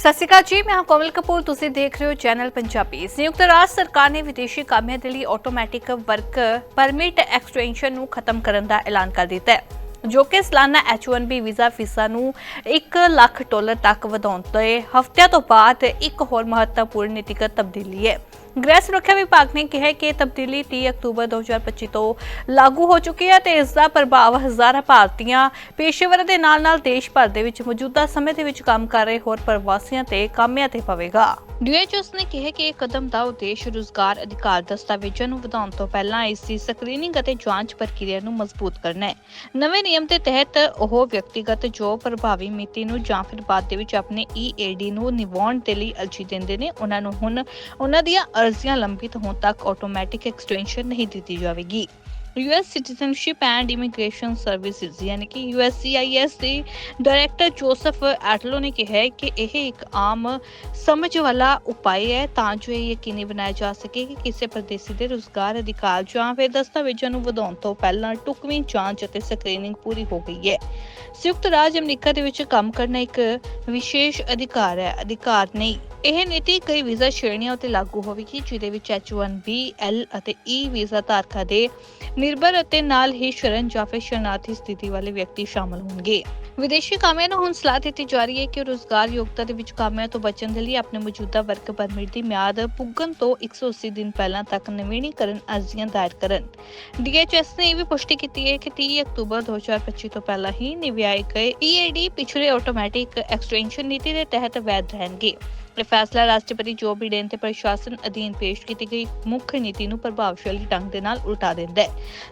ਸਤਿ ਸ਼੍ਰੀ ਅਕਾਲ ਜੀ, ਮੈਂ ਹਾਂ ਕੋਮਲ ਕਪੂਰ, ਤੁਸੀਂ ਦੇਖ ਰਹੇ ਹੋ ਚੈਨਲ ਪੰਜਾਬੀ। ਸੰਯੁਕਤ ਰਾਜ ਸਰਕਾਰ ਨੇ ਵਿਦੇਸ਼ੀ ਕਾਮਿਆਂ ਦੇ ਲਈ ਆਟੋਮੈਟਿਕ ਵਰਕ ਪਰਮਿਟ ਐਕਸਟੈਂਸ਼ਨ ਨੂੰ ਖਤਮ ਕਰਨ ਦਾ ਐਲਾਨ ਕਰ ਦਿੱਤਾ ਹੈ। ਜੋ ਕਿ ਸਾਲਾਨਾ H1B ਵੀਜ਼ਾ ਫੀਸਾਂ ਨੂੰ 1 ਲੱਖ ਡਾਲਰ ਤੱਕ ਵਧਾਉਣ ਤੇ ਹਫ਼ਤਿਆਂ ਤੋਂ ਬਾਅਦ ਇੱਕ ਹੋਰ ਮਹੱਤਵਪੂਰਨ ਨੀਤੀਗਤ ਤਬਦੀਲੀ ਹੈ। ਗ੍ਰਹਿ ਸੁਰੱਖਿਆ ਵਿਭਾਗ ਨੇ ਕਿਹਾ ਕਿ ਤਬਦੀਲੀ 30 ਅਕਤੂਬਰ 2025 ਤੋਂ ਲਾਗੂ ਹੋ ਚੁੱਕੀ ਹੈ ਤੇ ਇਸ ਦਾ ਪ੍ਰਭਾਵ ਹਜ਼ਾਰਾਂ ਭਾਰਤੀਆਂ ਪੇਸ਼ੇਵਰਾਂ ਦੇ ਨਾਲ-ਨਾਲ ਦੇਸ਼ ਭਰ ਦੇ ਵਿੱਚ ਮੌਜੂਦਾ ਸਮੇਂ ਦੇ ਵਿੱਚ ਕੰਮ ਕਰ ਰਹੇ ਹੋਰ ਪ੍ਰਵਾਸੀਆਂ ਤੇ ਕਾਮਿਆਂ ਤੇ ਪਵੇਗਾ। ਡੀਐਚਐਸ ਨੇ ਕਿਹਾ ਕਿ ਇਹ ਕਦਮ ਦਾ ਉਦੇਸ਼ ਰੁਜ਼ਗਾਰ ਅਧਿਕਾਰ ਦਸਤਾਵੇਜ਼ਾਂ ਨੂੰ ਵਧਾਉਣ ਤੋਂ ਪਹਿਲਾਂ ਇਸ ਦੀ ਸਕਰੀਨਿੰਗ ਅਤੇ ਜਾਂਚ ਪ੍ਰਕਿਰਿਆ ਨੂੰ ਮਜ਼ਬੂਤ ਕਰਨਾ ਹੈ। ਨਵੇਂ ਨਿਯਮ ਦੇ ਤਹਿਤ ਉਹ ਵਿਅਕਤੀਗਤ ਜੋ ਪ੍ਰਭਾਵੀ ਮਿਤੀ ਨੂੰ ਜਾਂ ਫਿਰ ਬਾਅਦ ਦੇ ਵਿੱਚ ਆਪਣੇ ਈਏਡੀ ਨੂੰ ਨਿਵਾਉਣ ਦੇ ਲਈ ਅਰਜ਼ੀ ਦਿੰਦੇ ਨੇ, ਉਹਨਾਂ ਨੂੰ ਹੁਣ ਉਹਨਾਂ ਦੀਆਂ ਅਰਜ਼ੀਆਂ ਲੰਬਿਤ ਹੋਣ ਤੱਕ ਆਟੋਮੈਟਿਕ ਐਕਸਟੈਂਸ਼ਨ ਨਹੀਂ ਦਿੱਤੀ ਜਾਵੇਗੀ। US citizenship and immigration services ਯਾਨੀ ਕਿ ਯੂਐਸਸੀਆਈਐਸ ਦੇ ਡਾਇਰੈਕਟਰ ਜੋਸਫ ਐਟਲੋ ਨੇ ਕਿਹਾ ਕਿ ਇਹ ਇੱਕ ਆਮ ਸਮਝ ਵਾਲਾ ਉਪਾਅ ਹੈ, ਤਾਂ ਜੋ ਇਹ ਯਕੀਨੀ ਬਣਾਇਆ ਜਾ ਸਕੇ ਕਿ ਕਿਸੇ ਪ੍ਰਦੇਸੀ ਦੇ ਰੁਜ਼ਗਾਰ ਅਧਿਕਾਰ ਜਾਂ ਫਿਰ ਦਸਤਾਵੇਜ਼ਾਂ ਨੂੰ ਵਧਾਉਣ ਤੋਂ ਪਹਿਲਾਂ ਟੁਕਵੀਂ ਜਾਂਚ ਅਤੇ ਸਕਰੀਨਿੰਗ ਪੂਰੀ ਹੋ ਗਈ ਹੈ। ਸੰਯੁਕਤ ਰਾਜ ਅਮਰੀਕਾ ਦੇ ਵਿੱਚ ਕੰਮ ਕਰਨਾ ਇੱਕ ਵਿਸ਼ੇਸ਼ ਅਧਿਕਾਰ ਹੈ, ਅਧਿਕਾਰ ਨਹੀਂ। ਇਹ ਨੀਤੀ ਕਈ ਵੀਜ਼ਾ ਸ਼੍ਰੇਣੀਆਂ ਉਤੇ ਲਾਗੂ ਹੋਵੇਗੀ, ਜਿਹਦੇ ਵਿੱਚ H1B L ਅਤੇ E ਵੀਜ਼ਾ ਧਾਰਕਾਂ ਦੇ ਨਿਰਭਰ ਅਤੇ ਨਾਲ ਹੀ ਸ਼ਰਨ ਜਾਂ ਫਿਰ ਸ਼ਰਨਾਰਥੀ ਸਥਿਤੀ ਵਾਲੇ ਵਿਅਕਤੀ ਸ਼ਾਮਲ ਹੋਣਗੇ। ਵਿਦੇਸ਼ੀ ਕਾਮਿਆਂ ਨੂੰ ਹੁਣ ਸਲਾਹ ਦਿੱਤੀ ਜਾ ਰਹੀ ਹੈ ਕਿ ਰੋਜ਼ਗਾਰ ਯੋਗਤਾ ਦੇ ਵਿੱਚ ਕਾਮਿਆਂ ਤੋਂ ਬਚਣ ਦੇ ਲਈ ਆਪਣੇ ਮੌਜੂਦਾ ਵਰਕ ਪਰਮਿਟ ਦੀ ਮਿਆਦ ਪੁੱਗਣ ਤੋਂ 180 ਦਿਨ ਪਹਿਲਾਂ ਤੱਕ ਨਵੀਨੀਕਰਨ ਅਰਜ਼ੀਆਂ ਦਾਇਰ ਕਰਨ। DHS ਨੇ ਇਹ ਵੀ ਪੁਸ਼ਟੀ ਕੀਤੀ ਹੈ ਕਿ 30 ਅਕਤੂਬਰ 2025 ਤੋਂ ਪਹਿਲਾਂ ਹੀ ਨਿਵਿਆਏ ਗਏ EAD ਪਿਛਲੇ ਆਟੋਮੈਟਿਕ ਐਕਸਟੈਂਸ਼ਨ ਨੀਤੀ ਦੇ ਤਹਿਤ ਵੈਧ ਰਹਿਣਗੇ। ਇਹ ਫੈਸਲਾ ਰਾਸ਼ਟਰਪਤੀ ਜੋ ਬਿਡੇਨ ਤੇ ਪ੍ਰਸ਼ਾਸਨ ਅਧੀਨ ਪੇਸ਼ ਕੀਤੀ ਗਈ ਮੁੱਖ ਨੀਤੀ ਨੂੰ ਪ੍ਰਭਾਵਸ਼ਾਲੀ ਢੰਗ ਦੇ ਨਾਲ ਉਲਟਾ ਦਿੰਦਾ ਹੈ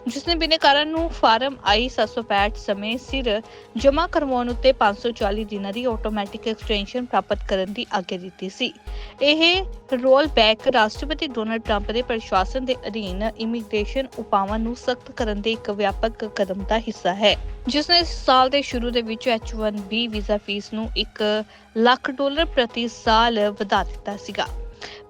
ਜਿਸ ਨੇ ਬਿਨੇਕਾਰਾਂ ਨੂੰ ਫਾਰਮ ਆਈ 765 ਸਮੇਂ ਸਿਰ ਜਮ੍ਹਾਂ ਕਰਵਾਉਣ ਉੱਤੇ 540 ਦਿਨਾਂ ਦੀ ਆਟੋਮੈਟਿਕ ਐਕਸਟੈਂਸ਼ਨ ਪ੍ਰਾਪਤ ਕਰਨ ਦੀ ਆਗਿਆ ਦਿੱਤੀ ਸੀ। ਇਹ ਰੋਲ ਬੈਕ ਰਾਸ਼ਟਰਪਤੀ ਡੋਨਲਡ ਟਰੰਪ ਦੇ ਪ੍ਰਸ਼ਾਸਨ ਦੇ ਅਧੀਨ ਇਮੀਗ੍ਰੇਸ਼ਨ ਉਪਾਵਾਂ ਨੂੰ ਸਖਤ ਕਰਨ ਦੇ ਇੱਕ ਵਿਆਪਕ ਕਦਮ ਦਾ ਹਿੱਸਾ ਹੈ। ਜਿਸ ਨੇ ਸਾਲ ਦੇ ਸ਼ੁਰੂ ਦੇ ਵਿੱਚ H1B ਵੀਜ਼ਾ ਫੀਸ ਨੂੰ 1 ਲੱਖ ਡਾਲਰ ਪ੍ਰਤੀ ਸਾਲ ਵਧਾ ਦਿੱਤਾ ਸੀਗਾ।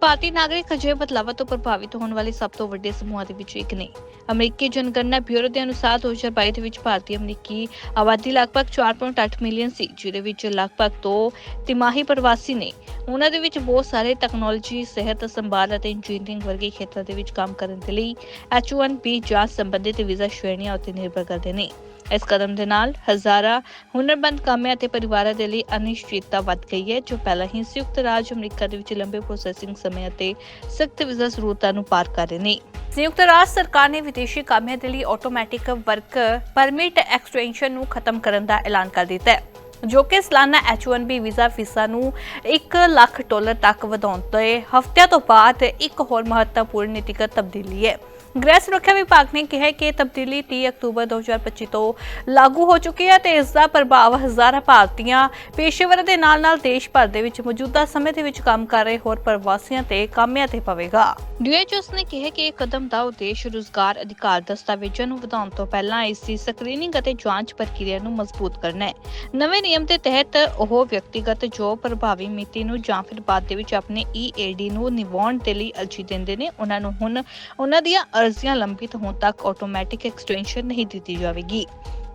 ਭਾਰਤੀ ਨਾਗਰਿਕ ਅਜਿਹੇ ਬਦਲਾਵਾਂ ਤੋਂ ਪ੍ਰਭਾਵਿਤ ਹੋਣ ਵਾਲੇ ਸਭ ਤੋਂ ਵੱਡੇ ਸਮੂਹਾਂ ਦੇ ਵਿੱਚੋਂ ਇੱਕ ਨੇ। ਅਮਰੀਕੀ ਜਨਗਣਨਾ ਬਿਊਰੋ ਦੇ ਅਨੁਸਾਰ 2022 ਦੇ ਵਿੱਚ ਭਾਰਤੀ ਅਮਰੀਕੀ ਆਬਾਦੀ ਲਗਭਗ 4.8 ਮਿਲੀਅਨ ਸੀ, ਜਿਹਦੇ ਵਿੱਚ ਲਗਭਗ 2 ਤਿਮਾਹੀ ਪ੍ਰਵਾਸੀ ਨੇ। ਉਹਨਾਂ ਦੇ ਵਿੱਚ ਬਹੁਤ ਸਾਰੇ ਟੈਕਨੋਲੋਜੀ ਸਿਹਤ ਸੰਭਾਲ ਅਤੇ ਇੰਜੀਨੀਅਰਿੰਗ ਵਰਗੇ ਖੇਤਰਾਂ ਦੇ ਵਿੱਚ ਕੰਮ ਕਰਨ ਦੇ ਲਈ H1B ਜਾਂ ਸੰਬੰਧਿਤ ਵੀਜ਼ਾ ਸ਼੍ਰੇਣੀਆਂ ਉੱਤੇ ਨਿਰਭਰ ਕਰਦੇ ਨੇ। ਇਸ ਕਦਮ ਦੇ ਨਾਲ ਹਜ਼ਾਰਾਂ ਹੁਨਰਮੰਦ ਕਾਮਿਆਂ ਅਤੇ ਪਰਿਵਾਰਾਂ ਦੇ ਲਈ ਅਨਿਸ਼ਚਿਤਤਾ ਵੱਧ ਗਈ ਹੈ, ਜੋ ਪਹਿਲਾਂ ਹੀ ਸੰਯੁਕਤ ਰਾਜ ਅਮਰੀਕਾ ਦੇ ਵਿੱਚ ਲੰਬੇ ਪ੍ਰੋਸੈਸਿੰਗ ਸਮੇਂ ਅਤੇ ਸਖਤ ਵੀਜ਼ਾ ਸਰੋਤਾਂ ਨੂੰ ਪਾਰ ਕਰ ਰਹੇ ਨੇ। ਸੰਯੁਕਤ ਰਾਜ ਸਰਕਾਰ ਨੇ ਵਿਦੇਸ਼ੀ ਕਾਮਿਆਂ ਦੇ ਲਈ ਆਟੋਮੈਟਿਕ ਵਰਕ ਪਰਮਿਟ ਐਕਸਟੈਂਸ਼ਨ ਨੂੰ ਖਤਮ ਕਰਨ ਦਾ ਐਲਾਨ ਕਰ ਦਿੱਤਾ ਹੈ, ਜੋ ਕਿ ਸਾਲਾਨਾ H1B ਵੀਜ਼ਾ ਫੀਸਾਂ ਨੂੰ 1 ਲੱਖ ਡਾਲਰ ਤੱਕ ਵਧਾਉਣ ਤੇ ਹਫ਼ਤਿਆਂ ਤੋਂ ਬਾਅਦ ਇੱਕ ਹੋਰ ਮਹੱਤਵਪੂਰਨ ਨੀਤੀਗਤ ਤਬਦੀਲੀ ਹੈ। ਗ੍ਰਹਿ ਸੁਰੱਖਿਆ ਵਿਭਾਗ ਨੇ ਕਿਹਾ ਕਿ ਤਬਦੀਲੀ 30 ਅਕਤੂਬਰ 2025 ਤੋਂ ਲਾਗੂ ਹੋ ਚੁੱਕੀ ਹੈ ਤੇ ਇਸ ਦਾ ਪ੍ਰਭਾਵ ਹਜ਼ਾਰਾਂ ਭਾਰਤੀਆਂ ਪੇਸ਼ੇਵਰਾਂ ਦੇ ਨਾਲ-ਨਾਲ ਦੇਸ਼ ਭਰ ਦੇ ਵਿੱਚ ਮੌਜੂਦਾ ਸਮੇਂ ਦੇ ਵਿੱਚ ਕੰਮ ਕਰ ਰਹੇ ਹੋਰ ਪ੍ਰਵਾਸੀਆਂ ਤੇ ਕਾਮਿਆਂ ਤੇ ਪਵੇਗਾ। DHS ਨੇ ਕਿਹਾ ਕਿ ਇਹ ਕਦਮ ਦਾ ਉਦੇਸ਼ ਰੁਜ਼ਗਾਰ ਅਧਿਕਾਰ ਦਸਤਾਵੇਜ਼ਾਂ ਨੂੰ ਵਧਾਉਣ ਤੋਂ ਪਹਿਲਾਂ ਇਸ ਦੀ ਸਕਰੀਨਿੰਗ ਅਤੇ ਜਾਂਚ ਪ੍ਰਕਿਰਿਆ ਨੂੰ ਮਜ਼ਬੂਤ ਕਰਨਾ ਹੈ। ਨਵੇਂ ਨਿਯਮ ਦੇ ਤਹਿਤ ਉਹ ਵਿਅਕਤੀਗਤ ਜੋ ਪ੍ਰਭਾਵੀ ਮਿਤੀ ਨੂੰ ਜਾਂ ਫਿਰ ਬਾਅਦ ਦੇ ਵਿੱਚ ਆਪਣੇ ਈਏਡੀ ਨੂੰ ਨਿਵਾਉਣ ਦੇ ਲਈ ਅਰਜ਼ੀ ਦਿੰਦੇ ਨੇ, ਉਹਨਾਂ ਨੂੰ ਹੁਣ ਉਹਨਾਂ ਦੀਆਂ ਅਰਜ਼ੀਆਂ ਲੰਬਿਤ ਹੋਣ ਤੱਕ ਆਟੋਮੈਟਿਕ ਐਕਸਟੈਂਸ਼ਨ ਨਹੀਂ ਦਿੱਤੀ ਜਾਵੇਗੀ।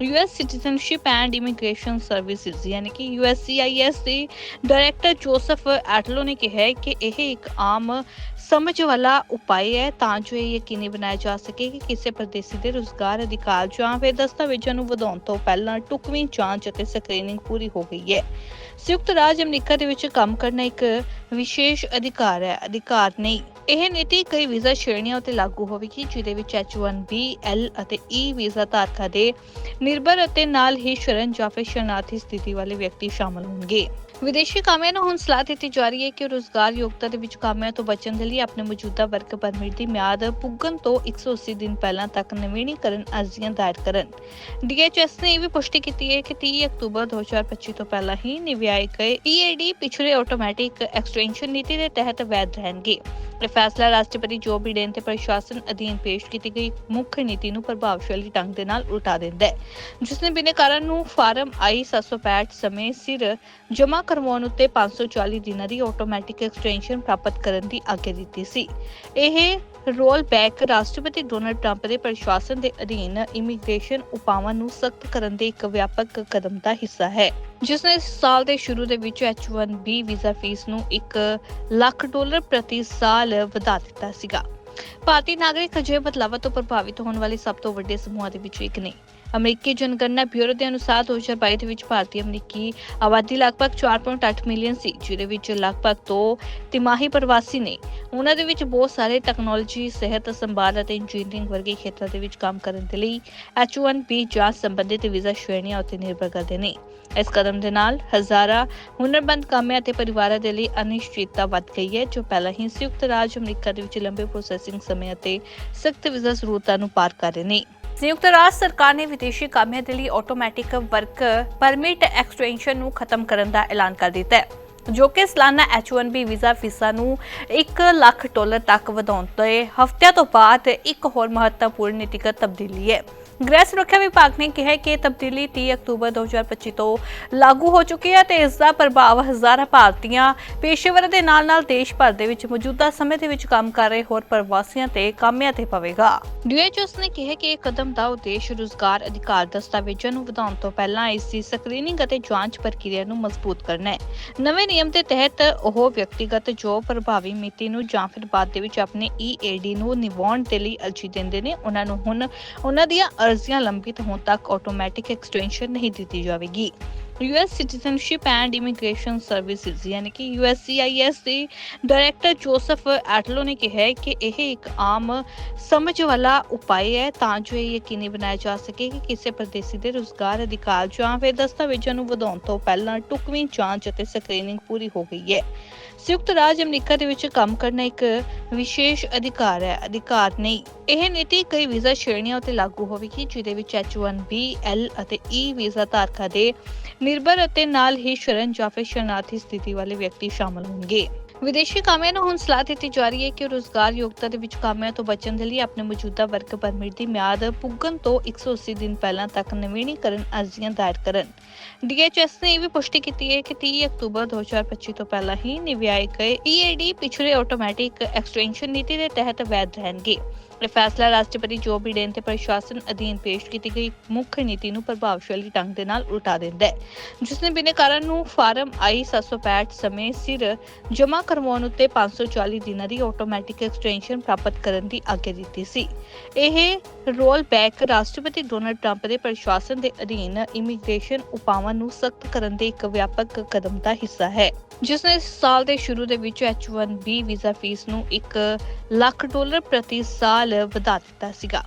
US citizenship and immigration services ਯਾਨੀ ਕਿ ਯੂਐਸਸੀਆਈਐਸ ਦੇ ਡਾਇਰੈਕਟਰ ਜੋਸਫ ਐਟਲੋ ਨੇ ਕਿਹਾ ਕਿ ਇਹ ਇੱਕ ਆਮ ਸਮਝ ਵਾਲਾ ਉਪਾਅ ਹੈ ਤਾਂ ਜੋ ਇਹ ਯਕੀਨੀ ਬਣਾਇਆ ਜਾ ਸਕੇ ਕਿ ਕਿਸੇ ਪ੍ਰਦੇਸੀ ਦੇ ਰੁਜ਼ਗਾਰ ਅਧਿਕਾਰ ਜਾਂ ਫਿਰ ਦਸਤਾਵੇਜ਼ਾਂ ਨੂੰ ਵਧਾਉਣ ਤੋਂ ਪਹਿਲਾਂ ਟੁਕਵੀਂ ਜਾਂਚ ਅਤੇ ਸਕਰੀਨਿੰਗ ਪੂਰੀ ਹੋ ਗਈ ਹੈ। ਸੰਯੁਕਤ ਰਾਜ ਅਮਰੀਕਾ ਦੇ ਵਿੱਚ ਕੰਮ ਕਰਨਾ ਇੱਕ ਵਿਸ਼ੇਸ਼ ਅਧਿਕਾਰ ਹੈ। ਅਧਿਕਾਰ ਨਹੀਂ। ਇਹ ਨੀਤੀ ਕਈ ਵੀਜ਼ਾ ਸ਼੍ਰੇਣੀਆਂ ਉਤੇ ਲਾਗੂ ਹੋਵੇਗੀ, ਜਿਹਦੇ ਵਿੱਚ H1B L ਅਤੇ E ਵੀਜ਼ਾ ਧਾਰਕਾਂ ਦੇ ਨਿਰਭਰ ਅਤੇ ਨਾਲ ਹੀ ਸ਼ਰਨ ਜਾਂ ਫਿਰ ਸ਼ਰਨਾਰਥੀ ਸਥਿਤੀ ਵਾਲੇ ਵਿਅਕਤੀ ਸ਼ਾਮਲ ਹੋਣਗੇ। ਵਿਦੇਸ਼ੀ ਕਾਮਿਆਂ ਨੂੰ ਹੁਣ ਸਲਾਹ ਦਿੱਤੀ ਜਾ ਰਹੀ ਹੈ ਕਿ ਰੋਜ਼ਗਾਰ ਯੋਗਤਾ ਦੇ ਵਿੱਚ ਕਾਮਿਆਂ ਤੋਂ ਬਚਣ ਦੇ ਲਈ ਆਪਣੇ ਮੌਜੂਦਾ ਵਰਕ ਪਰਮਿਟ ਦੀ ਮਿਆਦ ਪੁੱਗਣ ਤੋਂ 180 ਦਿਨ ਪਹਿਲਾਂ ਤੱਕ ਨਵੀਨੀਕਰਨ ਅਰਜ਼ੀਆਂ ਦਾਇਰ ਕਰਨ। DHS ਨੇ ਇਹ ਵੀ ਪੁਸ਼ਟੀ ਕੀਤੀ ਹੈ ਕਿ 30 ਅਕਤੂਬਰ 2025 ਤੋਂ ਪਹਿਲਾਂ ਹੀ ਨਿਵਿਆਏ ਗਏ EAD ਪਿਛਲੇ ਆਟੋਮੈਟਿਕ ਐਕਸਟੈਂਸ਼ਨ ਨੀਤੀ ਦੇ ਤਹਿਤ ਵੈਧ ਰਹਿਣਗੇ। ਇਹ ਫੈਸਲਾ ਰਾਸ਼ਟਰਪਤੀ ਜੋ ਬਿਡੇਨ ਤੇ ਪ੍ਰਸ਼ਾਸਨ ਅਧੀਨ ਪੇਸ਼ ਕੀਤੀ ਗਈ ਮੁੱਖ ਨੀਤੀ ਨੂੰ ਪ੍ਰਭਾਵਸ਼ਾਲੀ ਢੰਗ ਦੇ ਨਾਲ ਉਲਟਾ ਦਿੰਦਾ ਹੈ ਜਿਸ ਨੇ ਬਿਨੇਕਾਰਾਂ ਨੂੰ ਫਾਰਮ ਆਈ 765 ਸਮੇਂ ਸਿਰ ਜਮ੍ਹਾਂ ਕਰਵਾਉਣ ਉੱਤੇ 540 ਦਿਨਾਂ ਦੀ ਆਟੋਮੈਟਿਕ ਐਕਸਟੈਂਸ਼ਨ ਪ੍ਰਾਪਤ ਕਰਨ ਦੀ ਆਗਿਆ ਦਿੱਤੀ ਸੀ। ਇਹ ਰੋਲ ਬੈਕ ਰਾਸ਼ਟਰਪਤੀ ਡੋਨਲਡ ਟਰੰਪ ਦੇ ਪ੍ਰਸ਼ਾਸਨ ਦੇ ਅਧੀਨ ਇਮੀਗ੍ਰੇਸ਼ਨ ਉਪਾਵਾਂ ਨੂੰ ਸਖਤ ਕਰਨ ਦੇ ਇੱਕ ਵਿਆਪਕ ਕਦਮ ਦਾ ਹਿੱਸਾ ਹੈ। ਜਿਸ ਨੇ ਸਾਲ ਦੇ ਸ਼ੁਰੂ ਦੇ ਵਿੱਚ H1B ਵੀਜ਼ਾ ਫੀਸ ਨੂੰ 1 ਲੱਖ ਡਾਲਰ ਪ੍ਰਤੀ ਸਾਲ ਵਧਾ ਦਿੱਤਾ ਸੀਗਾ। ਭਾਰਤੀ ਨਾਗਰਿਕ ਅਜਿਹੇ ਬਦਲਾਵਾਂ ਤੋਂ ਪ੍ਰਭਾਵਿਤ ਹੋਣ ਵਾਲੇ ਸਭ ਤੋਂ ਵੱਡੇ ਸਮੂਹਾਂ ਦੇ ਵਿੱਚੋਂ ਇੱਕ ਨੇ। ਅਮਰੀਕੀ ਜਨਗਣਨਾ ਬਿਊਰੋ ਦੇ ਅਨੁਸਾਰ 2022 ਦੇ ਵਿੱਚ ਭਾਰਤੀ ਅਮਰੀਕੀ ਆਬਾਦੀ ਲਗਭਗ 4.8 ਮਿਲੀਅਨ ਸੀ, ਜਿਹਦੇ ਵਿੱਚ ਲਗਭਗ 2 ਤਿਮਾਹੀ ਪ੍ਰਵਾਸੀ ਨੇ। ਉਹਨਾਂ ਦੇ ਵਿੱਚ ਬਹੁਤ ਸਾਰੇ ਟੈਕਨੋਲੋਜੀ ਸਿਹਤ ਸੰਭਾਲ ਅਤੇ ਇੰਜੀਨੀਅਰਿੰਗ ਵਰਗੇ ਖੇਤਰਾਂ ਦੇ ਵਿੱਚ ਕੰਮ ਕਰਨ ਦੇ ਲਈ H1B ਜਾਂਚ ਸੰਬੰਧਿਤ ਵੀਜ਼ਾ ਸ਼੍ਰੇਣੀਆਂ ਉੱਤੇ ਨਿਰਭਰ ਕਰਦੇ ਨੇ। ਇਸ ਕਦਮ ਦੇ ਨਾਲ ਹਜ਼ਾਰਾਂ ਹੁਨਰਮੰਦ ਕਾਮਿਆਂ ਅਤੇ ਪਰਿਵਾਰਾਂ ਦੇ ਲਈ ਅਨਿਸ਼ਚਿਤਤਾ ਵੱਧ ਗਈ ਹੈ, ਜੋ ਪਹਿਲਾਂ ਹੀ ਸੰਯੁਕਤ ਰਾਜ ਅਮਰੀਕਾ ਦੇ ਵਿੱਚ ਲੰਬੇ ਪ੍ਰੋਸੈਸਿੰਗ ਸਮੇਂ ਅਤੇ ਸਖਤ ਵੀਜ਼ਾ ਜ਼ਰੂਰਤਾਂ ਨੂੰ ਪਾਰ ਕਰ ਰਹੇ ਨੇ। ਸੰਯੁਕਤ ਰਾਜ ਸਰਕਾਰ ਨੇ ਵਿਦੇਸ਼ੀ ਕਾਮਿਆਂ ਦੇ ਲਈ ਆਟੋਮੈਟਿਕ ਵਰਕ ਪਰਮਿਟ ਐਕਸਟੈਂਸ਼ਨ ਨੂੰ ਖਤਮ ਕਰਨ ਦਾ ਐਲਾਨ ਕਰ ਦਿੱਤਾ ਹੈ। ਜੋ ਕਿ ਸਾਲਾਨਾ H1B ਵੀਜ਼ਾ ਫੀਸਾਂ ਨੂੰ 1 ਲੱਖ ਡਾਲਰ ਤੱਕ ਵਧਾਉਣ ਦੇ ਹਫ਼ਤਿਆਂ ਤੋਂ ਬਾਅਦ ਇੱਕ ਹੋਰ ਮਹੱਤਵਪੂਰਨ ਨੀਤੀਗਤ ਤਬਦੀਲੀ ਹੈ। ਗ੍ਰਹਿ ਸੁਰੱਖਿਆ ਵਿਭਾਗ ਨੇ ਕਿਹਾ ਕਿ ਇਹ ਤਬਦੀਲੀ 30 ਅਕਤੂਬਰ 2025 ਤੋਂ ਲਾਗੂ ਹੋ ਚੁੱਕੀ ਹੈ ਤੇ ਇਸ ਦਾ ਪ੍ਰਭਾਵ ਹਜ਼ਾਰਾਂ ਭਾਰਤੀਆਂ ਪੇਸ਼ੇਵਰਾਂ ਦੇ ਨਾਲ-ਨਾਲ ਦੇਸ਼ ਭਰ ਦੇ ਵਿੱਚ ਮੌਜੂਦਾ ਸਮੇਂ ਦੇ ਵਿੱਚ ਕੰਮ ਕਰ ਰਹੇ ਹੋਰ ਪ੍ਰਵਾਸੀਆਂ ਤੇ ਕਾਮਿਆਂ ਤੇ ਪਵੇਗਾ। DHS ਨੇ ਕਿਹਾ ਕਿ ਇਹ ਕਦਮ ਦਾ ਉਦੇਸ਼ ਰੁਜ਼ਗਾਰ ਅਧਿਕਾਰ ਦਸਤਾਵੇਜ਼ਾਂ ਨੂੰ ਵਧਾਉਣ ਤੋਂ ਪਹਿਲਾਂ ਇਸ ਦੀ ਸਕਰੀਨਿੰਗ ਅਤੇ ਜਾਂਚ ਪ੍ਰਕਿਰਿਆ ਨੂੰ ਮਜ਼ਬੂਤ ਕਰਨਾ ਹੈ। ਨਵੇਂ ਨਿਯਮ ਦੇ ਤਹਿਤ ਉਹ ਵਿਅਕਤੀਗਤ ਜੋ ਪ੍ਰਭਾਵੀ ਮਿਤੀ ਨੂੰ ਜਾਂ ਫਿਰ ਬਾਅਦ ਦੇ ਵਿੱਚ ਆਪਣੇ EAD ਨੂੰ ਨਿਵਾਉਣ ਦੇ ਲਈ ਅਰਜ਼ੀ ਦਿੰਦੇ ਨੇ, ਉਹਨਾਂ ਨੂੰ ਹੁਣ ਉਹਨਾਂ ਦੀਆਂ ਅਰਜ਼ੀਆਂ ਲੰਬਿਤ ਹੋਣ ਤੱਕ ਆਟੋਮੈਟਿਕ ਐਕਸਟੈਂਸ਼ਨ ਨਹੀਂ ਦਿੱਤੀ ਜਾਵੇਗੀ। US citizenship and immigration services ਯਾਨੀ ਕਿ USCIS ਦੇ ਡਾਇਰੈਕਟਰ ਜੋਸਫ ਐਟਲੋ ਨੇ ਕਿਹਾ ਕਿ ਇਹ ਇੱਕ ਆਮ ਸਮਝ ਵਾਲਾ ਉਪਾਅ ਹੈ, ਤਾਂ ਜੋ ਇਹ ਯਕੀਨੀ ਬਣਾਇਆ ਜਾ ਸਕੇ ਕਿ ਕਿਸੇ ਪ੍ਰਦੇਸੀ ਦੇ ਰੁਜ਼ਗਾਰ ਅਧਿਕਾਰ ਜਾਂ ਫਿਰ ਦਸਤਾਵੇਜ਼ਾਂ ਨੂੰ ਵਧਾਉਣ ਤੋਂ ਪਹਿਲਾਂ ਟੁਕਵੀਂ ਜਾਂਚ ਅਤੇ ਸਕਰੀਨਿੰਗ ਪੂਰੀ ਹੋ ਗਈ ਹੈ। ਸੰਯੁਕਤ ਰਾਜ ਅਮਰੀਕਾ ਦੇ ਵਿੱਚ ਕੰਮ ਕਰਨਾ ਇੱਕ ਵਿਸ਼ੇਸ਼ ਅਧਿਕਾਰ ਹੈ, ਅਧਿਕਾਰ ਨਹੀਂ। ਇਹ ਨੀਤੀ ਕਈ ਵੀਜ਼ਾ ਸ਼੍ਰੇਣੀਆਂ ਉੱਤੇ ਲਾਗੂ ਹੋਵੇਗੀ, ਜਿਹਦੇ ਵਿੱਚ H1B L ਅਤੇ E ਵੀਜ਼ਾ ਧਾਰਕਾਂ ਦੇ ਨਿਰਭਰ ਅਤੇ ਨਾਲ ਹੀ ਸ਼ਰਨ ਜਾਂ ਫਿਰ ਸ਼ਰਨਾਰਥੀ ਸਥਿਤੀ ਵਾਲੇ ਵਿਅਕਤੀ ਸ਼ਾਮਲ ਹੋਣਗੇ। ਵਿਦੇਸ਼ੀ ਕਾਮਿਆਂ ਨੂੰ ਹੁਣ ਸਲਾਹ ਦਿੱਤੀ ਜਾ ਰਹੀ ਹੈ ਕਿ ਰੋਜ਼ਗਾਰ ਯੋਗਤਾ ਦੇ ਵਿੱਚ ਕਾਮਿਆਂ ਤੋਂ ਬਚਣ ਦੇ ਲਈ ਆਪਣੇ ਮੌਜੂਦਾ ਵਰਕ ਪਰਮਿਟ ਦੀ ਮਿਆਦ ਪੁੱਗਣ ਤੋਂ 180 ਦਿਨ ਪਹਿਲਾਂ ਤੱਕ ਨਵੀਨੀਕਰਨ ਅਰਜ਼ੀਆਂ ਦਾਇਰ ਕਰਨ। DHS ਨੇ ਇਹ ਵੀ ਪੁਸ਼ਟੀ ਕੀਤੀ ਹੈ ਕਿ 30 ਅਕਤੂਬਰ 2025 ਤੋਂ ਪਹਿਲਾਂ ਹੀ ਨਿਵਿਆਏ ਗਏ EAD ਪਿਛਲੇ ਆਟੋਮੈਟਿਕ ਐਕਸਟੈਂਸ਼ਨ ਨੀਤੀ ਦੇ ਤਹਿਤ ਵੈਧ ਰਹਿਣਗੇ। ਇਹ ਫੈਸਲਾ ਰਾਸ਼ਟਰਪਤੀ ਜੋ ਬਿਡੇਨ ਤੇ ਪ੍ਰਸ਼ਾਸਨ ਅਧੀਨ ਪੇਸ਼ ਕੀਤੀ ਗਈ ਮੁੱਖ ਨੀਤੀ ਨੂੰ ਪ੍ਰਭਾਵਸ਼ਾਲੀ ਢੰਗ ਦੇ ਨਾਲ ਉਲਟਾ ਦਿੰਦਾ ਹੈ। ਜਿਸ ਨੇ ਬਿਨੇਕਾਰਾਂ ਨੂੰ ਫਾਰਮ I 765 ਸਮੇਂ ਸਿਰ ਜਮ੍ਹਾਂ ਕਰਵਾਉਣ ਉੱਤੇ 540 ਦਿਨਾਂ ਦੀ ਆਟੋਮੈਟਿਕ ਐਕਸਟੈਂਸ਼ਨ ਪ੍ਰਾਪਤ ਕਰਨ ਦੀ ਆਗਿਆ ਦਿੱਤੀ ਸੀ। ਇਹ ਰੋਲ ਬੈਕ ਰਾਸ਼ਟਰਪਤੀ ਡੋਨਲਡ ਟਰੰਪ ਦੇ ਪ੍ਰਸ਼ਾਸਨ ਦੇ ਅਧੀਨ ਇਮੀਗ੍ਰੇਸ਼ਨ ਉਪਾਵਾਂ ਨੂੰ ਸਖਤ ਕਰਨ ਦੇ ਇੱਕ ਵਿਆਪਕ ਕਦਮ ਦਾ ਹਿੱਸਾ ਹੈ। ਜਿਸ ਨੇ ਸਾਲ ਦੇ ਸ਼ੁਰੂ ਦੇ ਵਿੱਚ H1B ਵੀਜ਼ਾ ਫੀਸ ਨੂੰ 1 ਲੱਖ ਡਾਲਰ ਪ੍ਰਤੀ ਸਾਲ ਵਧਾ ਦਿੱਤਾ ਸੀਗਾ।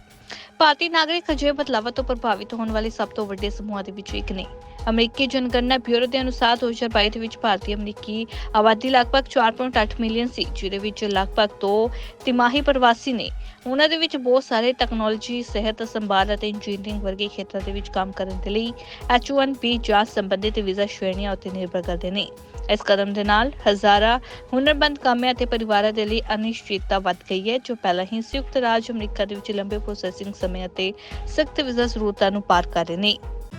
ਭਾਰਤੀ ਨਾਗਰਿਕ ਅਜਿਹੇ ਬਦਲਾਵਾਂ ਤੋਂ ਪ੍ਰਭਾਵਿਤ ਹੋਣ ਵਾਲੇ ਸਭ ਤੋਂ ਵੱਡੇ ਸਮੂਹਾਂ ਦੇ ਵਿੱਚੋਂ ਇੱਕ ਨੇ। ਅਮਰੀਕੀ ਜਨਗਣਨਾ ਬਿਊਰੋ ਦੇ ਅਨੁਸਾਰ 2022 ਦੇ ਵਿੱਚ ਭਾਰਤੀ ਅਮਰੀਕੀ ਆਬਾਦੀ ਲਗਭਗ 4.8 ਮਿਲੀਅਨ ਸੀ, ਜਿਹਦੇ ਵਿੱਚ ਲਗਭਗ 2 ਤਿਮਾਹੀ ਪ੍ਰਵਾਸੀ ਨੇ। ਉਹਨਾਂ ਦੇ ਵਿੱਚ ਬਹੁਤ ਸਾਰੇ ਟੈਕਨੋਲੋਜੀ ਸਿਹਤ, ਸੰਭਾਲ ਅਤੇ ਇੰਜੀਨੀਅਰਿੰਗ ਵਰਗੇ ਖੇਤਰਾਂ ਦੇ ਵਿੱਚ ਕੰਮ ਕਰਨ ਦੇ ਲਈ H1B ਜਾਂ ਸੰਬੰਧਿਤ ਵੀਜ਼ਾ ਸ਼੍ਰੇਣੀਆਂ ਉੱਤੇ ਨਿਰਭਰ ਕਰਦੇ ਨੇ। ਇਸ ਕਦਮ ਦੇ ਨਾਲ ਹਜ਼ਾਰਾਂ ਹੁਨਰਮੰਦ ਕਾਮਿਆਂ ਅਤੇ ਪਰਿਵਾਰਾਂ ਦੇ ਲਈ ਅਨਿਸ਼ਚਿਤਤਾ ਵੱਧ ਗਈ ਹੈ, ਜੋ ਪਹਿਲਾਂ ਹੀ ਸੰਯੁਕਤ ਰਾਜ ਅਮਰੀਕਾ ਦੇ ਵਿੱਚ ਲੰਬੇ ਪ੍ਰੋਸੈਸਿੰਗ ਸਮੇਂ ਅਤੇ ਸਖਤ ਵੀਜ਼ਾ ਜ਼ਰੂਰਤਾਂ ਨੂੰ ਪਾਰ ਕਰ ਰਹੇ ਨੇ।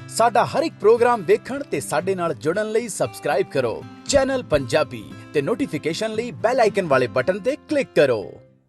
ਸਾਡਾ ਹਰ ਇੱਕ ਪ੍ਰੋਗਰਾਮ ਦੇਖਣ ਤੇ ਸਾਡੇ ਨਾਲ ਜੁੜਨ ਲਈ ਸਬਸਕ੍ਰਾਈਬ ਕਰੋ। ਚੈਨਲ ਪੰਜਾਬੀ ਤੇ ਨੋਟੀਫਿਕੇਸ਼ਨ ਲਈ ਬੈਲ ਆਈਕਨ ਵਾਲੇ ਬਟਨ ਤੇ ਕਲਿੱਕ ਕਰੋ।